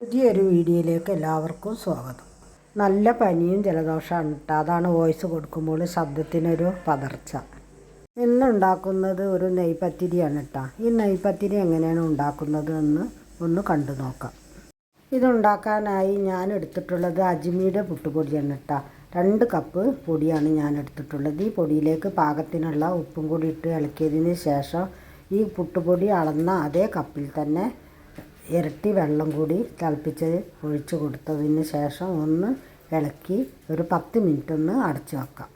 പുതിയൊരു വീഡിയോയിലേക്ക് എല്ലാവർക്കും സ്വാഗതം. നല്ല പനിയും ജലദോഷമാണ് കേട്ടോ അതാണ് വോയിസ് കൊടുക്കുമ്പോൾ ശബ്ദത്തിനൊരു പതർച്ച. ഇന്നുണ്ടാക്കുന്നത് ഒരു നെയ്പത്തിരിയാണ് കേട്ടോ ഈ നെയ്പത്തിരി എങ്ങനെയാണ് ഉണ്ടാക്കുന്നത് എന്ന് ഒന്ന് കണ്ടു നോക്കാം. ഇതുണ്ടാക്കാനായി ഞാൻ എടുത്തിട്ടുള്ളത് അജ്മിയുടെ പുട്ടുപൊടിയാണ് കേട്ടോ രണ്ട് കപ്പ് പൊടിയാണ് ഞാൻ എടുത്തിട്ടുള്ളത്. ഈ പൊടിയിലേക്ക് പാകത്തിനുള്ള ഉപ്പും കൂടി ഇട്ട് ഇളക്കിയതിന് ശേഷം ഈ പുട്ടുപൊടി അളന്ന അതേ കപ്പിൽ തന്നെ ഇരട്ടി വെള്ളം കൂടി തിളപ്പിച്ച് ഒഴിച്ചു കൊടുത്തതിന് ശേഷം ഒന്ന് ഇളക്കി ഒരു പത്ത് മിനിറ്റ് ഒന്ന് അടച്ചു വെക്കാം.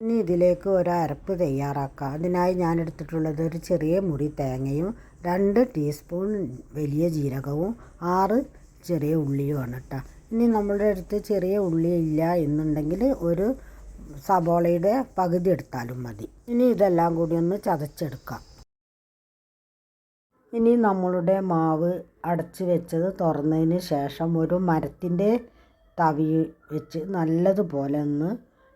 ഇനി ഇതിലേക്ക് ഒരു അരപ്പ് തയ്യാറാക്കാം. അതിനായി ഞാൻ എടുത്തിട്ടുള്ളത് ഒരു ചെറിയ മുറി തേങ്ങയും രണ്ട് ടീസ്പൂൺ വലിയ ജീരകവും ആറ് ചെറിയ ഉള്ളിയുമാണ് കേട്ടോ ഇനി നമ്മളുടെ അടുത്ത് ചെറിയ ഉള്ളി ഇല്ല എന്നുണ്ടെങ്കിൽ ഒരു സബോളയുടെ പകുതി എടുത്താലും മതി. ഇനി ഇതെല്ലാം കൂടി ഒന്ന് ചതച്ചെടുക്കാം. ഇനി നമ്മളുടെ മാവ് അടച്ച് വെച്ചത് തുറന്നതിന് ശേഷം ഒരു മരത്തിന്റെ തവി വെച്ച് നല്ലതുപോലെ ഒന്ന്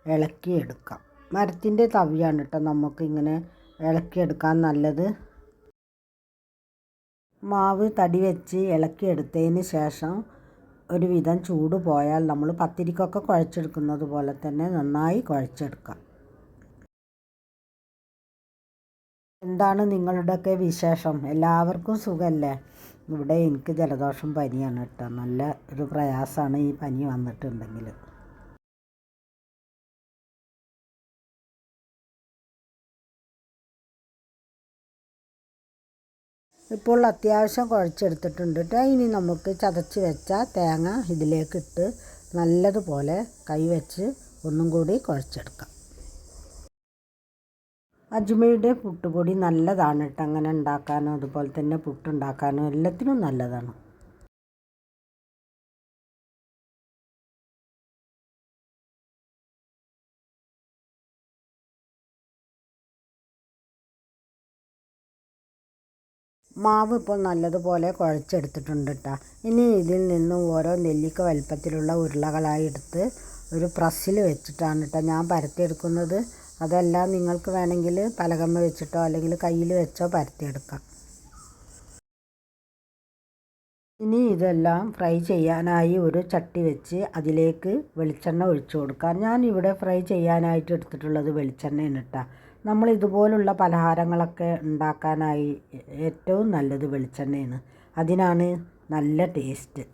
ഇളക്കിയെടുക്കാം. മരത്തിന്റെ തവിയാണ് കേട്ടോ നമുക്ക് ഇങ്ങനെ ഇളക്കിയെടുക്കാൻ നല്ലത്. മാവ് തടി വെച്ച് ഇളക്കിയെടുത്തതിന് ശേഷം ഒരുവിധം ചൂട് പോയാൽ നമ്മൾ പത്തിരിക്കൊക്കെ കുഴച്ചെടുക്കുന്നത് പോലെ തന്നെ നന്നായി കുഴച്ചെടുക്കാം. എന്താണ് നിങ്ങളുടെയൊക്കെ വിശേഷം? എല്ലാവർക്കും സുഖമല്ലേ ഇവിടെ എനിക്ക് ജലദോഷം പനിയാണ് കേട്ടോ. നല്ല ഒരു പ്രയാസമാണ് ഈ പനി വന്നിട്ടുണ്ടെങ്കിൽ. ഇപ്പോൾ അത്യാവശ്യം കുഴച്ചെടുത്തിട്ടുണ്ട് കേട്ടോ. ഇനി നമുക്ക് ചതച്ച് വെച്ച തേങ്ങ ഇതിലേക്കിട്ട് നല്ലതുപോലെ കൈ വെച്ച് ഒന്നും കൂടി കുഴച്ചെടുക്കാം. അജ്മയുടെ പുട്ടുപൊടി നല്ലതാണ് കേട്ടോ അങ്ങനെ ഉണ്ടാക്കാനും അതുപോലെ തന്നെ പുട്ടുണ്ടാക്കാനും എല്ലാത്തിനും നല്ലതാണ്. മാവ് ഇപ്പോൾ നല്ലതുപോലെ കുഴച്ചെടുത്തിട്ടുണ്ട് കേട്ടോ ഇനി ഇതിൽ നിന്നും ഓരോ നെല്ലിക്ക വലുപ്പത്തിലുള്ള ഉരുളകളായി എടുത്ത് ഒരു പ്രസ്സിൽ വെച്ചിട്ടാണ് കേട്ടോ ഞാൻ പരത്തിയെടുക്കുന്നത്. അതല്ല നിങ്ങൾക്ക് വേണമെങ്കിൽ പലകമ്മ വെച്ചിട്ടോ അല്ലെങ്കിൽ കയ്യിൽ വെച്ചോ പരത്തിയെടുക്കാം. ഇനി ഇതെല്ലാം ഫ്രൈ ചെയ്യാനായി ഒരു ചട്ടി വെച്ച് അതിലേക്ക് വെളിച്ചെണ്ണ ഒഴിച്ചു കൊടുക്കാം. ഞാൻ ഇവിടെ ഫ്രൈ ചെയ്യാനായിട്ട് എടുത്തിട്ടുള്ളത് വെളിച്ചെണ്ണയാണ് കേട്ടോ. നമ്മൾ ഇതുപോലുള്ള പലഹാരങ്ങളൊക്കെ ഉണ്ടാക്കാനായി ഏറ്റവും നല്ലത് വെളിച്ചെണ്ണയാണ്. അതിനാണ് നല്ല ടേസ്റ്റ്.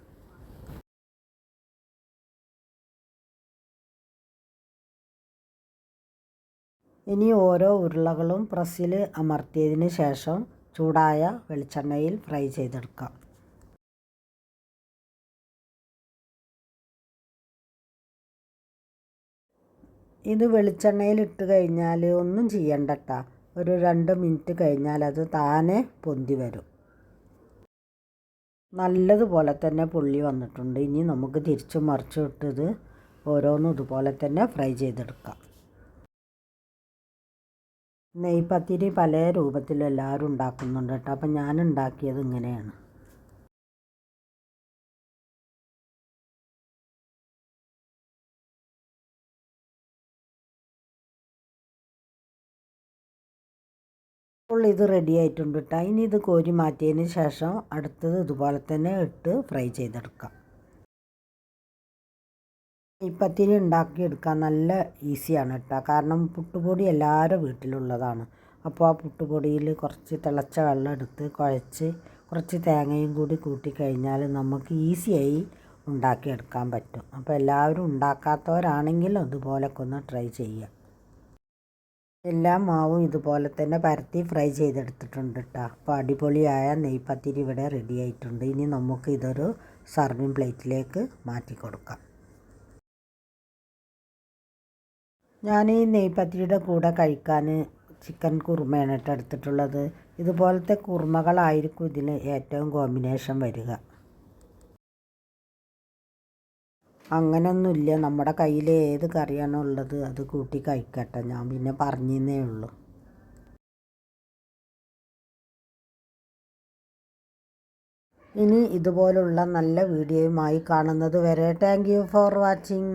ഇനി ഓരോ ഉരുളകളും പ്രസ്സിൽ അമർത്തിയതിന് ശേഷം ചൂടായ വെളിച്ചെണ്ണയിൽ ഫ്രൈ ചെയ്തെടുക്കാം. ഇത് വെളിച്ചെണ്ണയിൽ ഇട്ട് കഴിഞ്ഞാൽ ഒന്നും ചെയ്യണ്ട കേട്ടോ ഒരു രണ്ട് മിനിറ്റ് കഴിഞ്ഞാൽ അത് താനെ പൊന്തി വരും. നല്ലതുപോലെ തന്നെ പുള്ളി വന്നിട്ടുണ്ട്. ഇനി നമുക്ക് തിരിച്ചു മറിച്ചിട്ടത് ഓരോന്നും ഇതുപോലെ തന്നെ ഫ്രൈ ചെയ്തെടുക്കാം. നെയ്പത്തിരി പല രൂപത്തിലും എല്ലാവരും ഉണ്ടാക്കുന്നുണ്ട് കേട്ടോ. അപ്പം ഞാൻ ഉണ്ടാക്കിയത് ഇങ്ങനെയാണ്. അപ്പോൾ ഇത് റെഡി ആയിട്ടുണ്ട് കേട്ടോ. ഇനി ഇത് കോരി മാറ്റിയതിന് ശേഷം അടുത്തത് ഇതുപോലെ തന്നെ ഇട്ട് ഫ്രൈ ചെയ്തെടുക്കാം. ഈ പത്തിരി ഉണ്ടാക്കിയെടുക്കാൻ നല്ല ഈസിയാണ് കേട്ടോ. കാരണം പുട്ടുപൊടി എല്ലാവരുടെ വീട്ടിലുള്ളതാണ്. അപ്പോൾ ആ പുട്ടുപൊടിയിൽ കുറച്ച് തിളച്ച വെള്ളം എടുത്ത് കുഴച്ച് കുറച്ച് തേങ്ങയും കൂടി കൂട്ടി കഴിഞ്ഞാൽ നമുക്ക് ഈസിയായി ഉണ്ടാക്കിയെടുക്കാൻ പറ്റും. അപ്പോൾ എല്ലാവരും ഉണ്ടാക്കാത്തവരാണെങ്കിൽ അതുപോലൊക്കെ ഒന്ന് ട്രൈ ചെയ്യുക. എല്ലാ മാവും ഇതുപോലെ തന്നെ പരത്തി ഫ്രൈ ചെയ്തെടുത്തിട്ടുണ്ട് കേട്ടോ. അപ്പോൾ അടിപൊളിയായ നെയ്പത്തിരി ഇവിടെ റെഡി ആയിട്ടുണ്ട്. ഇനി നമുക്ക് ഇതൊരു സർവിങ് പ്ലേറ്റിലേക്ക് മാറ്റി കൊടുക്കാം ഞാൻ ഈ നെയ്പത്തിരിയുടെ കൂടെ കഴിക്കാൻ ചിക്കൻ കുറുമയാണ് കേട്ടോ എടുത്തിട്ടുള്ളത്. ഇതുപോലത്തെ കുറുമകളായിരിക്കും ഇതിൽ ഏറ്റവും കോമ്പിനേഷൻ വരിക. അങ്ങനെയൊന്നുമില്ല നമ്മുടെ കയ്യിൽ ഏത് കറിയാണോ ഉള്ളത് അത് കൂട്ടി കഴിക്കട്ടെ. ഞാൻ പിന്നെ പറഞ്ഞേ ഉള്ളൂ. ഇനി ഇതുപോലുള്ള നല്ല വീഡിയോയുമായി കാണുന്നത് വരെ. Thank you for watching